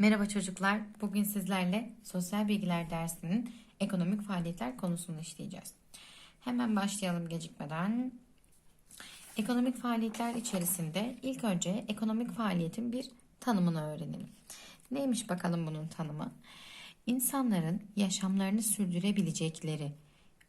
Merhaba çocuklar. Bugün sizlerle sosyal bilgiler dersinin ekonomik faaliyetler konusunu işleyeceğiz. Hemen başlayalım gecikmeden. Ekonomik faaliyetler içerisinde ilk önce ekonomik faaliyetin bir tanımını öğrenelim. Neymiş bakalım bunun tanımı? İnsanların yaşamlarını sürdürebilecekleri,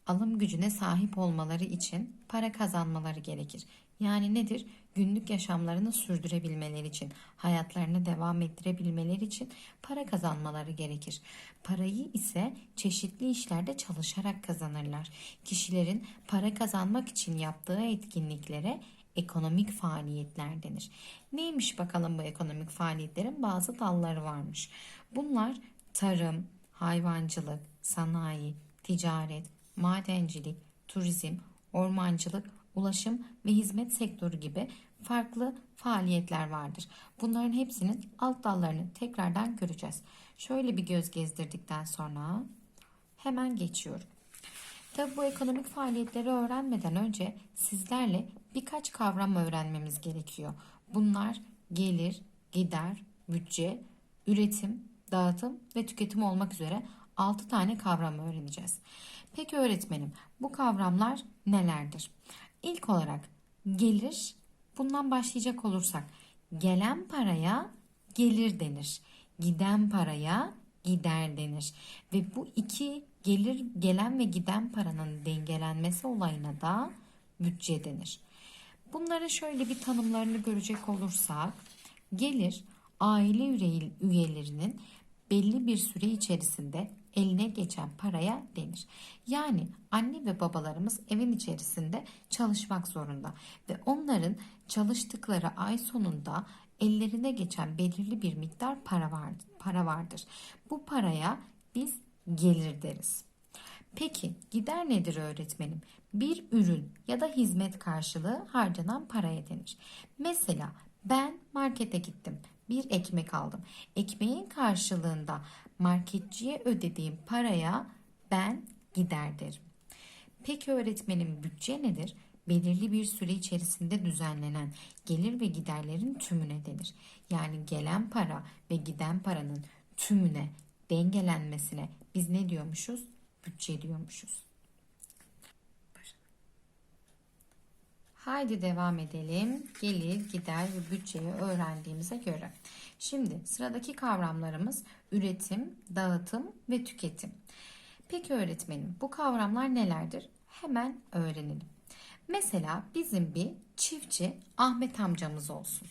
alım gücüne sahip olmaları için para kazanmaları gerekir. Yani nedir? Günlük yaşamlarını sürdürebilmeleri için, hayatlarını devam ettirebilmeleri için para kazanmaları gerekir. Parayı ise çeşitli işlerde çalışarak kazanırlar. Kişilerin para kazanmak için yaptığı etkinliklere ekonomik faaliyetler denir. Neymiş bakalım bu ekonomik faaliyetlerin bazı dalları varmış. Bunlar tarım, hayvancılık, sanayi, ticaret, madencilik, turizm, ormancılık, ulaşım ve hizmet sektörü gibi farklı faaliyetler vardır. Bunların hepsinin alt dallarını tekrardan göreceğiz. Şöyle bir göz gezdirdikten sonra hemen geçiyorum. Tabi bu ekonomik faaliyetleri öğrenmeden önce sizlerle birkaç kavram öğrenmemiz gerekiyor. Bunlar gelir, gider, bütçe, üretim, dağıtım ve tüketim olmak üzere 6 tane kavram öğreneceğiz. Peki öğretmenim bu kavramlar nelerdir? İlk olarak gelir bundan başlayacak olursak gelen paraya gelir denir. Giden paraya gider denir. Ve bu iki gelir gelen ve giden paranın dengelenmesi olayına da bütçe denir. Bunların şöyle bir tanımlarını görecek olursak gelir aile üyelerinin belli bir süre içerisinde eline geçen paraya denir. Yani anne ve babalarımız evin içerisinde çalışmak zorunda ve onların çalıştıkları ay sonunda ellerine geçen belirli bir miktar para vardır. Para vardır. Bu paraya biz gelir deriz. Peki gider nedir öğretmenim? Bir ürün ya da hizmet karşılığı harcanan paraya denir. Mesela ben markete gittim. Bir ekmek aldım. Ekmeğin karşılığında marketçiye ödediğim paraya ben gider derim. Peki öğretmenim bütçe nedir? Belirli bir süre içerisinde düzenlenen gelir ve giderlerin tümüne denir. Yani gelen para ve giden paranın tümüne dengelenmesine biz ne diyormuşuz? Bütçe diyormuşuz. Haydi devam edelim. Gelir, gider ve bütçeyi öğrendiğimize göre. Şimdi sıradaki kavramlarımız üretim, dağıtım ve tüketim. Peki öğretmenim bu kavramlar nelerdir? Hemen öğrenelim. Mesela bizim bir çiftçi Ahmet amcamız olsun.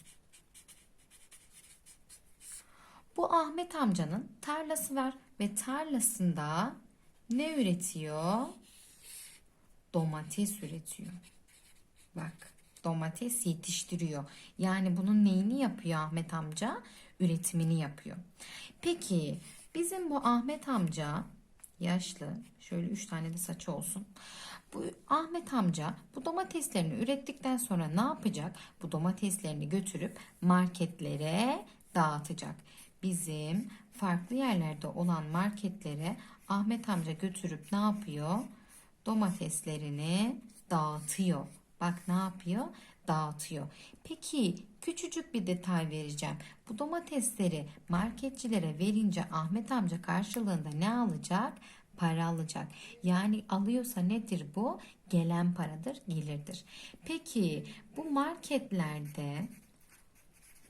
Bu Ahmet amcanın tarlası var ve tarlasında ne üretiyor? Domates üretiyor. Bak domates yetiştiriyor. Yani bunun neyini yapıyor Ahmet amca? Üretimini yapıyor. Peki bizim bu Ahmet amca yaşlı şöyle üç tane de saçı olsun. Bu Ahmet amca bu domateslerini ürettikten sonra ne yapacak? Bu domateslerini götürüp marketlere dağıtacak. Bizim farklı yerlerde olan marketlere Ahmet amca götürüp ne yapıyor? Domateslerini dağıtıyor. Bak ne yapıyor? Dağıtıyor. Peki küçücük bir detay vereceğim. Bu domatesleri marketçilere verince Ahmet amca karşılığında ne alacak? Para alacak. Yani alıyorsa nedir bu? Gelen paradır, gelirdir. Peki bu marketlerde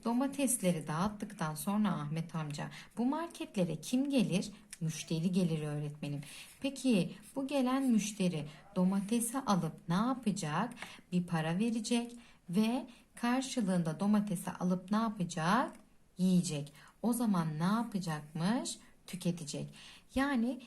Domatesleri dağıttıktan sonra Ahmet amca bu marketlere kim gelir? Müşteri gelir öğretmenim. Peki bu gelen müşteri domatesi alıp ne yapacak? Bir para verecek ve karşılığında domatesi alıp ne yapacak? Yiyecek. O zaman ne yapacakmış? Tüketecek. Yani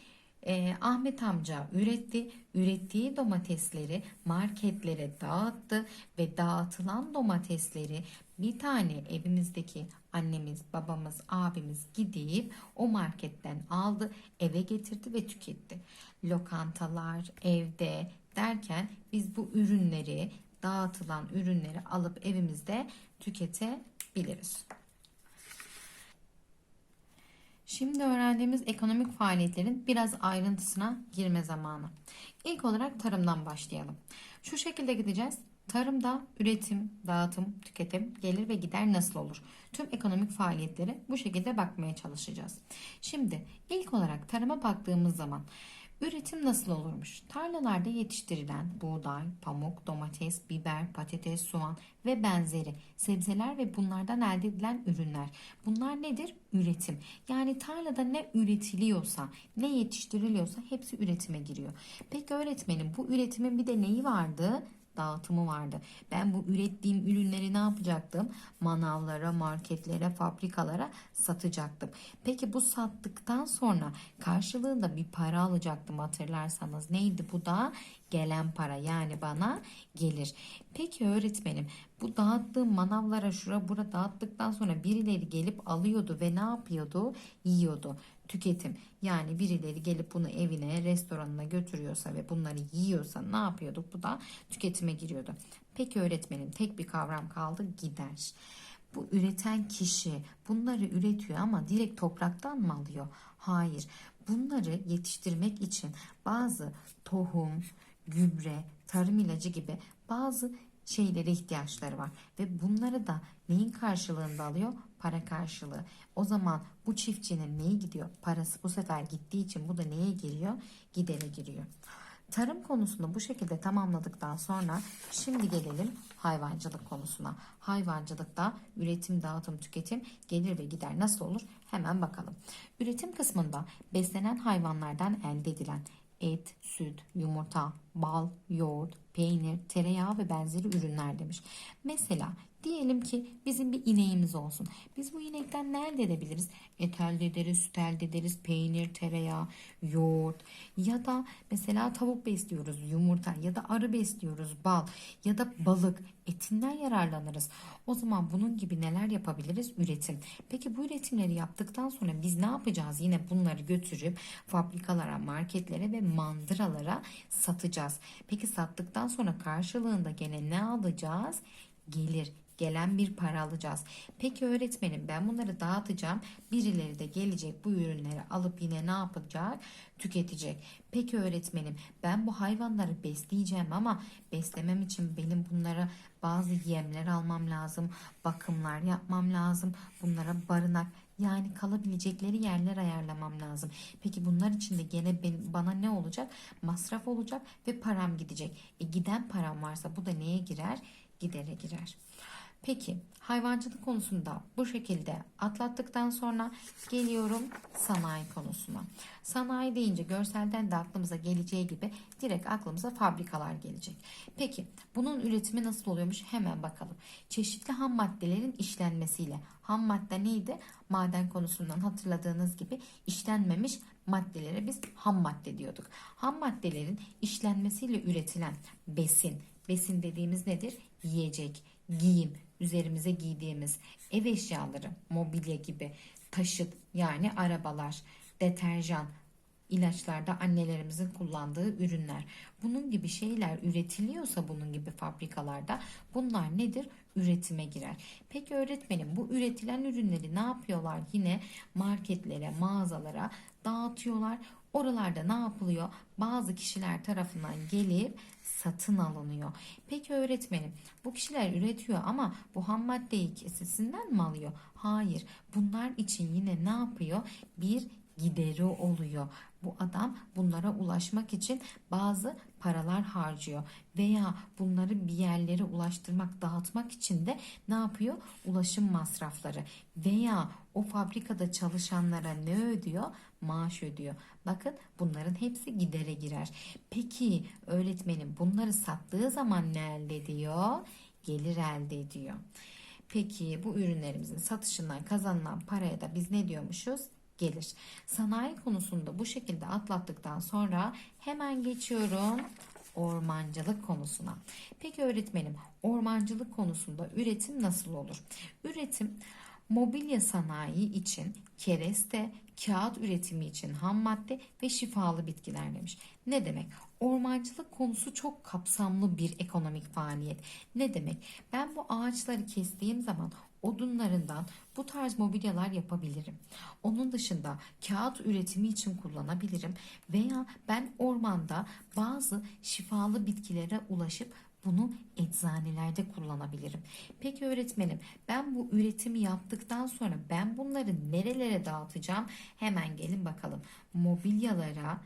e, Ahmet amca üretti. Ürettiği domatesleri marketlere dağıttı ve dağıtılan domatesleri bir tane evimizdeki annemiz, babamız, abimiz gidip o marketten aldı, eve getirdi ve tüketti. Lokantalar, evde derken biz bu ürünleri, dağıtılan ürünleri alıp evimizde tüketebiliriz. Şimdi öğrendiğimiz ekonomik faaliyetlerin biraz ayrıntısına girme zamanı. İlk olarak tarımdan başlayalım. Şu şekilde gideceğiz. Tarımda üretim, dağıtım, tüketim, gelir ve gider nasıl olur? Tüm ekonomik faaliyetlere bu şekilde bakmaya çalışacağız. Şimdi ilk olarak tarıma baktığımız zaman üretim nasıl olurmuş? Tarlalarda yetiştirilen buğday, pamuk, domates, biber, patates, soğan ve benzeri sebzeler ve bunlardan elde edilen ürünler. Bunlar nedir? Üretim. Yani tarlada ne üretiliyorsa, ne yetiştiriliyorsa hepsi üretime giriyor. Peki öğretmenim bu üretimin bir de neyi vardı? Dağıtımı vardı. Ben bu ürettiğim ürünleri ne yapacaktım? Manavlara, marketlere, fabrikalara satacaktım. Peki bu sattıktan sonra karşılığında bir para alacaktım hatırlarsanız. Neydi bu da? Gelen para yani bana gelir. Peki öğretmenim bu dağıttığım manavlara şura bura dağıttıktan sonra birileri gelip alıyordu ve ne yapıyordu? Yiyordu tüketim. Yani birileri gelip bunu evine, restoranına götürüyorsa ve bunları yiyorsa ne yapıyorduk? Bu da tüketime giriyordu. Peki öğretmenim tek bir kavram kaldı gider. Bu üreten kişi bunları üretiyor ama direkt topraktan mı alıyor? Hayır. Bunları yetiştirmek için bazı tohum, gübre, tarım ilacı gibi bazı şeylere ihtiyaçları var ve bunları da neyin karşılığında alıyor? Para karşılığı. O zaman bu çiftçinin neyi gidiyor? Parası bu sefer gittiği için bu da neye giriyor? Gidere giriyor. Tarım konusunu bu şekilde tamamladıktan sonra şimdi gelelim hayvancılık konusuna. Hayvancılıkta üretim, dağıtım, tüketim, gelir ve gider nasıl olur? Hemen bakalım. Üretim kısmında beslenen hayvanlardan elde edilen et, süt, yumurta, bal, yoğurt, peynir, tereyağı ve benzeri ürünler demiş. Mesela diyelim ki bizim bir ineğimiz olsun. Biz bu inekten ne elde edebiliriz? Et elde ederiz, süt elde ederiz, peynir, tereyağı, yoğurt ya da mesela tavuk besliyoruz, yumurta ya da arı besliyoruz, bal ya da balık etinden yararlanırız. O zaman bunun gibi neler yapabiliriz? Üretim. Peki bu üretimleri yaptıktan sonra biz ne yapacağız? Yine bunları götürüp fabrikalara, marketlere ve mandıralara satacağız. Peki sattıktan sonra karşılığında gene ne alacağız? Gelir gelen bir para alacağız. Peki öğretmenim ben bunları dağıtacağım. Birileri de gelecek bu ürünleri alıp yine ne yapacak? Tüketecek. Peki öğretmenim ben bu hayvanları besleyeceğim ama beslemem için benim bunlara bazı yemler almam lazım. Bakımlar yapmam lazım. Bunlara barınak yani kalabilecekleri yerler ayarlamam lazım. Peki bunlar için de gene ben, bana ne olacak? Masraf olacak ve param gidecek. E giden param varsa bu da neye girer? Gidere girer. Peki hayvancılık konusunda bu şekilde atlattıktan sonra geliyorum sanayi konusuna. Sanayi deyince görselden de aklımıza geleceği gibi direkt aklımıza fabrikalar gelecek. Peki bunun üretimi nasıl oluyormuş hemen bakalım. Çeşitli ham maddelerin işlenmesiyle ham madde neydi? Maden konusundan hatırladığınız gibi işlenmemiş maddelere biz ham madde diyorduk. Ham maddelerin işlenmesiyle üretilen besin, besin dediğimiz nedir? Yiyecek, giyim, üzerimize giydiğimiz ev eşyaları, mobilya gibi, taşıt yani arabalar, deterjan, ilaçlarda annelerimizin kullandığı ürünler. Bunun gibi şeyler üretiliyorsa bunun gibi fabrikalarda bunlar nedir? Üretime girer. Peki öğretmenim bu üretilen ürünleri ne yapıyorlar? Yine marketlere, mağazalara dağıtıyorlar. Oralarda ne yapılıyor? Bazı kişiler tarafından gelip satın alınıyor. Peki öğretmenim bu kişiler üretiyor ama bu ham maddeyi kesesinden mi alıyor? Hayır. Bunlar için yine ne yapıyor? Bir gideri oluyor. Bu adam bunlara ulaşmak için bazı paralar harcıyor veya bunları bir yerlere ulaştırmak, dağıtmak için de ne yapıyor? Ulaşım masrafları veya o fabrikada çalışanlara ne ödüyor? Maaş ödüyor. Bakın bunların hepsi gidere girer. Peki öğretmenim bunları sattığı zaman ne elde ediyor? Gelir elde ediyor. Peki bu ürünlerimizin satışından kazanılan paraya da biz ne diyormuşuz? gelir. Sanayi konusunda bu şekilde atlattıktan sonra hemen geçiyorum ormancılık konusuna. Peki öğretmenim ormancılık konusunda üretim nasıl olur? Üretim mobilya sanayi için kereste, kağıt üretimi için ham madde ve şifalı bitkiler demiş. Ne demek? Ormancılık konusu çok kapsamlı bir ekonomik faaliyet. Ne demek? Ben bu ağaçları kestiğim zaman odunlarından bu tarz mobilyalar yapabilirim. Onun dışında kağıt üretimi için kullanabilirim veya ben ormanda bazı şifalı bitkilere ulaşıp Bunu eczanelerde kullanabilirim. Peki öğretmenim ben bu üretimi yaptıktan sonra ben bunları nerelere dağıtacağım? Hemen gelin bakalım. Mobilyalara,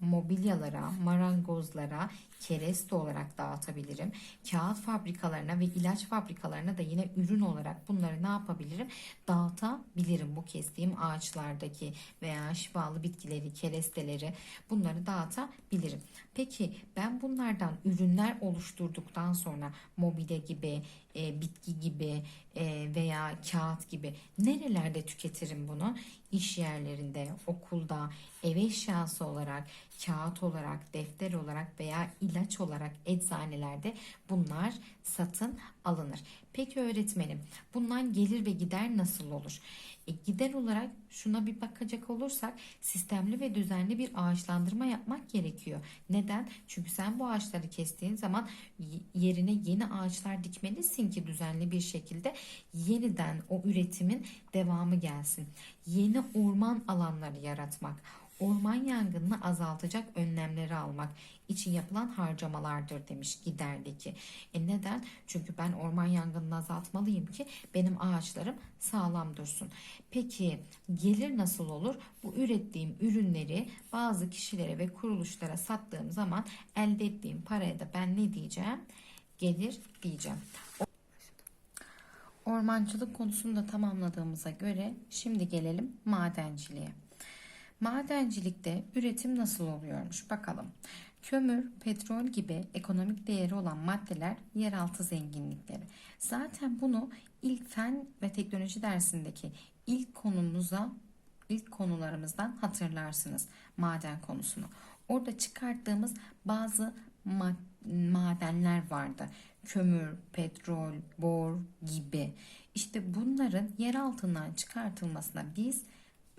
mobilyalara, marangozlara, kereste olarak dağıtabilirim. Kağıt fabrikalarına ve ilaç fabrikalarına da yine ürün olarak bunları ne yapabilirim? Dağıtabilirim. Bu kestiğim ağaçlardaki veya şifalı bitkileri, keresteleri bunları dağıtabilirim. Peki ben bunlardan ürünler oluşturduktan sonra mobilya gibi, e, bitki gibi e, veya kağıt gibi nerelerde tüketirim bunu? İş yerlerinde, okulda, ev eşyası olarak, kağıt olarak, defter olarak veya ilaç olarak eczanelerde bunlar satın alınır. Peki öğretmenim bundan gelir ve gider nasıl olur? E, gider olarak şuna bir bakacak olursak sistemli ve düzenli bir ağaçlandırma yapmak gerekiyor. Neden? Çünkü sen bu ağaçları kestiğin zaman yerine yeni ağaçlar dikmelisin ki düzenli bir şekilde yeniden o üretimin devamı gelsin. Yeni orman alanları yaratmak, orman yangınını azaltacak önlemleri almak için yapılan harcamalardır demiş giderdeki. E neden? Çünkü ben orman yangınını azaltmalıyım ki benim ağaçlarım sağlam dursun. Peki gelir nasıl olur? Bu ürettiğim ürünleri bazı kişilere ve kuruluşlara sattığım zaman elde ettiğim paraya da ben ne diyeceğim? Gelir diyeceğim. Ormancılık konusunu da tamamladığımıza göre şimdi gelelim madenciliğe. Madencilikte üretim nasıl oluyormuş bakalım. Kömür, petrol gibi ekonomik değeri olan maddeler yeraltı zenginlikleri. Zaten bunu ilk fen ve teknoloji dersindeki ilk konumuza ilk konularımızdan hatırlarsınız maden konusunu. Orada çıkarttığımız bazı ma- madenler vardı. Kömür, petrol, bor gibi. İşte bunların yer altından çıkartılmasına biz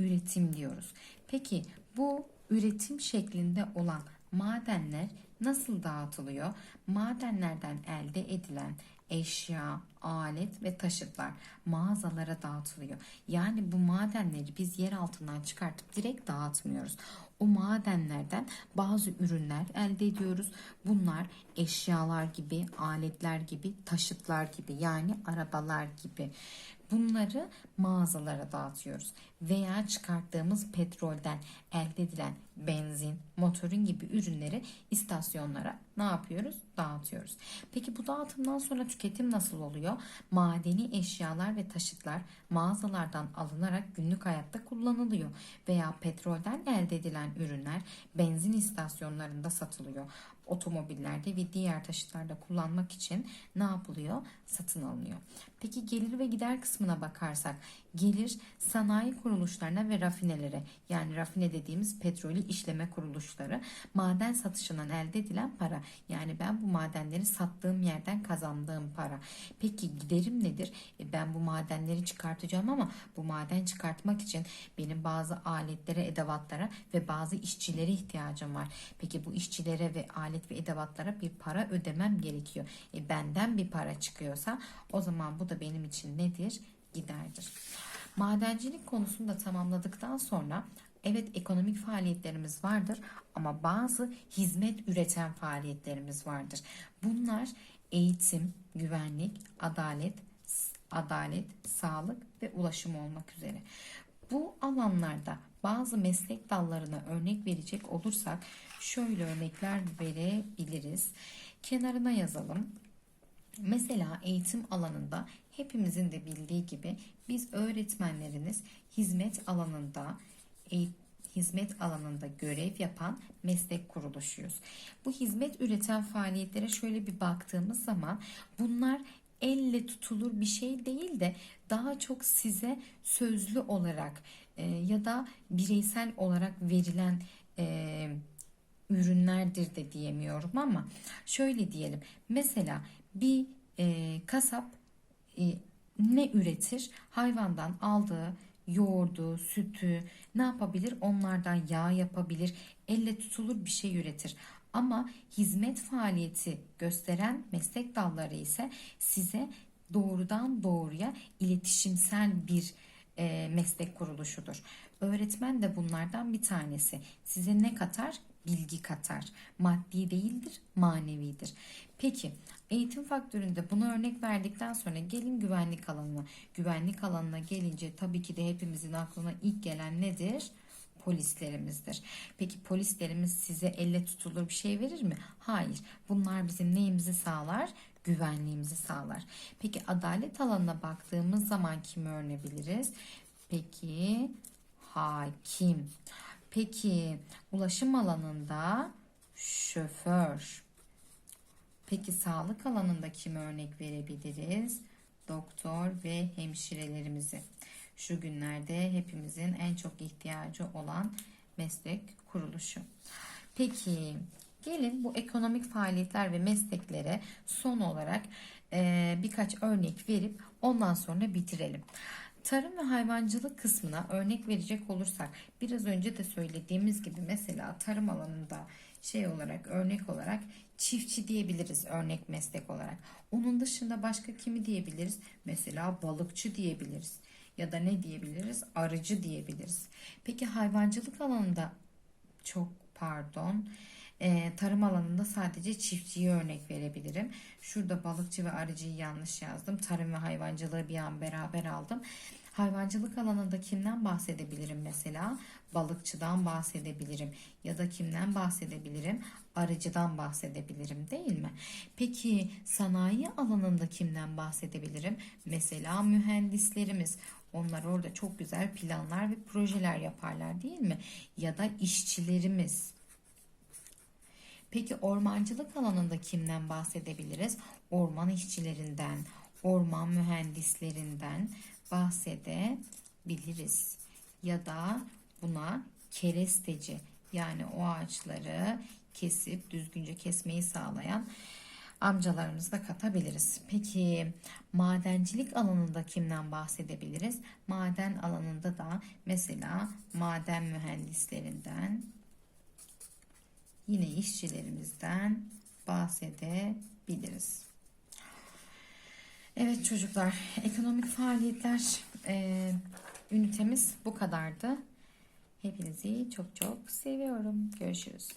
üretim diyoruz. Peki bu üretim şeklinde olan madenler nasıl dağıtılıyor? Madenlerden elde edilen eşya, alet ve taşıtlar mağazalara dağıtılıyor. Yani bu madenleri biz yer altından çıkartıp direkt dağıtmıyoruz. O madenlerden bazı ürünler elde ediyoruz. Bunlar eşyalar gibi, aletler gibi, taşıtlar gibi yani arabalar gibi. Bunları mağazalara dağıtıyoruz veya çıkarttığımız petrolden elde edilen benzin, motorun gibi ürünleri istasyonlara ne yapıyoruz? Dağıtıyoruz. Peki bu dağıtımdan sonra tüketim nasıl oluyor? Madeni eşyalar ve taşıtlar mağazalardan alınarak günlük hayatta kullanılıyor veya petrolden elde edilen ürünler benzin istasyonlarında satılıyor. Otomobillerde ve diğer taşıtlarda kullanmak için ne yapılıyor? Satın alınıyor. Peki gelir ve gider kısmına bakarsak gelir sanayi kuruluşlarına ve rafinelere yani rafine dediğimiz petrolü işleme kuruluşları maden satışından elde edilen para. Yani ben bu madenleri sattığım yerden kazandığım para. Peki giderim nedir? E ben bu madenleri çıkartacağım ama bu maden çıkartmak için benim bazı aletlere, edevatlara ve bazı işçilere ihtiyacım var. Peki bu işçilere ve alet ve edevatlara bir para ödemem gerekiyor. E benden bir para çıkıyorsa o zaman bu da benim için nedir? Giderdir. Madencilik konusunu da tamamladıktan sonra evet ekonomik faaliyetlerimiz vardır ama bazı hizmet üreten faaliyetlerimiz vardır. Bunlar eğitim, güvenlik, adalet, adalet, sağlık ve ulaşım olmak üzere. Bu alanlarda bazı meslek dallarına örnek verecek olursak şöyle örnekler verebiliriz. Kenarına yazalım. Mesela eğitim alanında hepimizin de bildiği gibi biz öğretmenleriniz hizmet alanında e, hizmet alanında görev yapan meslek kuruluşuyuz. Bu hizmet üreten faaliyetlere şöyle bir baktığımız zaman bunlar elle tutulur bir şey değil de daha çok size sözlü olarak e, ya da bireysel olarak verilen e, ürünlerdir de diyemiyorum ama şöyle diyelim. Mesela bir e, kasap ne üretir? Hayvandan aldığı yoğurdu, sütü ne yapabilir? Onlardan yağ yapabilir. Elle tutulur bir şey üretir. Ama hizmet faaliyeti gösteren meslek dalları ise size doğrudan doğruya iletişimsel bir e, meslek kuruluşudur. Öğretmen de bunlardan bir tanesi. Size ne katar? Bilgi katar. Maddi değildir, manevidir. Peki eğitim faktöründe buna örnek verdikten sonra gelin güvenlik alanına. Güvenlik alanına gelince tabii ki de hepimizin aklına ilk gelen nedir? polislerimizdir. Peki polislerimiz size elle tutulur bir şey verir mi? Hayır. Bunlar bizim neyimizi sağlar? Güvenliğimizi sağlar. Peki adalet alanına baktığımız zaman kimi öğrenebiliriz? Peki hakim. Peki ulaşım alanında şoför. Peki sağlık alanında kimi örnek verebiliriz? Doktor ve hemşirelerimizi. Şu günlerde hepimizin en çok ihtiyacı olan meslek kuruluşu. Peki gelin bu ekonomik faaliyetler ve mesleklere son olarak e, birkaç örnek verip ondan sonra bitirelim. Tarım ve hayvancılık kısmına örnek verecek olursak biraz önce de söylediğimiz gibi mesela tarım alanında şey olarak örnek olarak çiftçi diyebiliriz örnek meslek olarak. Onun dışında başka kimi diyebiliriz? Mesela balıkçı diyebiliriz ya da ne diyebiliriz? Arıcı diyebiliriz. Peki hayvancılık alanında çok pardon e, tarım alanında sadece çiftçiyi örnek verebilirim. Şurada balıkçı ve arıcıyı yanlış yazdım. Tarım ve hayvancılığı bir an beraber aldım. Hayvancılık alanında kimden bahsedebilirim mesela? Balıkçıdan bahsedebilirim ya da kimden bahsedebilirim? Arıcıdan bahsedebilirim değil mi? Peki sanayi alanında kimden bahsedebilirim? Mesela mühendislerimiz. Onlar orada çok güzel planlar ve projeler yaparlar değil mi? Ya da işçilerimiz. Peki ormancılık alanında kimden bahsedebiliriz? Orman işçilerinden, orman mühendislerinden bahsedebiliriz. Ya da buna keresteci yani o ağaçları kesip düzgünce kesmeyi sağlayan amcalarımızı da katabiliriz. Peki madencilik alanında kimden bahsedebiliriz? Maden alanında da mesela maden mühendislerinden yine işçilerimizden bahsedebiliriz. Evet çocuklar, ekonomik faaliyetler e, ünitemiz bu kadardı. Hepinizi çok çok seviyorum. Görüşürüz.